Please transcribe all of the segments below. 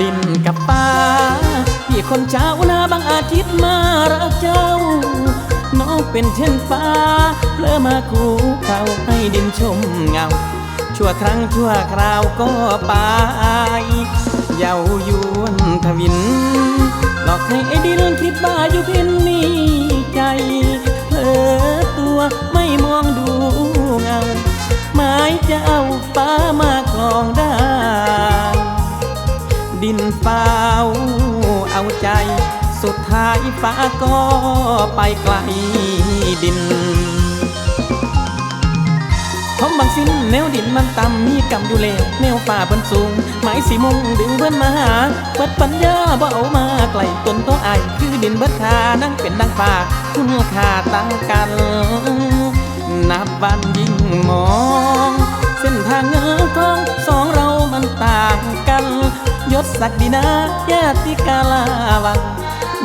ดินกับป่าพี่คนเจ้าหนาบางอาทิตย์มารักเจ้า น้องเป็นเช่นฟ้าเพลอมากูเขาให้ดินชมเงา ชั่วครั้งชั่วคราวก็ไปเยาวยวนทวินหลอกให้ไอ้ดินคิดว่าอยู่เพียงนี้ ดินเฝ้าเอาใจ สุดท้ายฟ้าก็ไปไกลดินผมบางสิ้นแนวดินมันต่ำมีกำอยู่เลวแนวฝ่าเพิ่นสูงหมายสีมุงดึงเพิ่อนมาหาเปิดปัญญาบ่เอามาไกลต้นตัวไอายคือดินเบิดคานั่งเป็นดังฟ้าคุณค่าตั้งกัน นับวันยิ่งมอง ยศศักดินาญาติกาลาวัง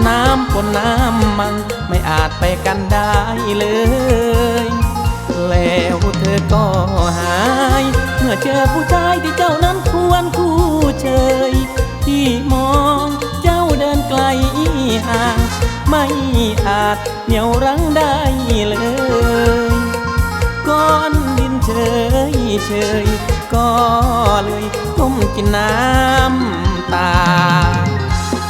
น้ำปนน้ำมัน ไม่อาจไปกันได้เลย แล้วเธอก็หาย เมื่อเจอผู้ชายที่เจ้านั้นควรคู่เชยที่มองเจ้าเดินไกลห่าง ไม่อาจเหนี่ยวรั้งได้เลยก้อนดินเฉยเฉยก็เลยก้มกินน้ำ ตา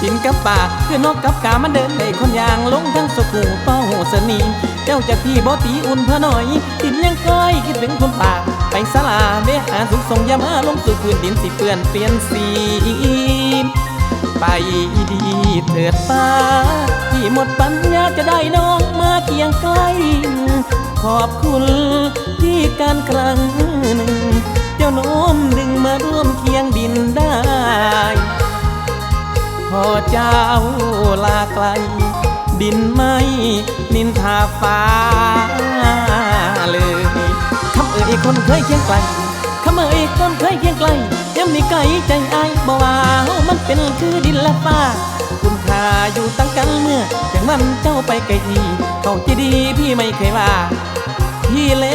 กินกับปากคือนกกับกามันเดินในคนยางลงทั้งสกูเป้าสนีเจ้าจากพี่บ่ตีอุ่นเพอหน่อยกินยังก้อยคิดถึงคนปากไปสลาเด้หาสุขส่งยามาลงสู่พื้นดินสิเปื่อนเปลี่ยนสีไปดีเถิดป้าที่หมดปัญญาจะได้น้องมาเคียงใกล้ ขอบคุณที่การครั้ง พอเจ้าลาไกล ดินไม่นินทาฟ้าเลยคำเอ่ยคนเคยเคียงไกลคำเอ่ยคนเคยเคียงไกลย้ำนี่ไกลใจอายบ่ว่ามันเป็นคือดินและฟ้าคุณค่าอยู่ตั้งกันเมื่ออย่างมันเจ้าไปไกลทีเขาจะดีพี่ไม่เคยว่าพี่เล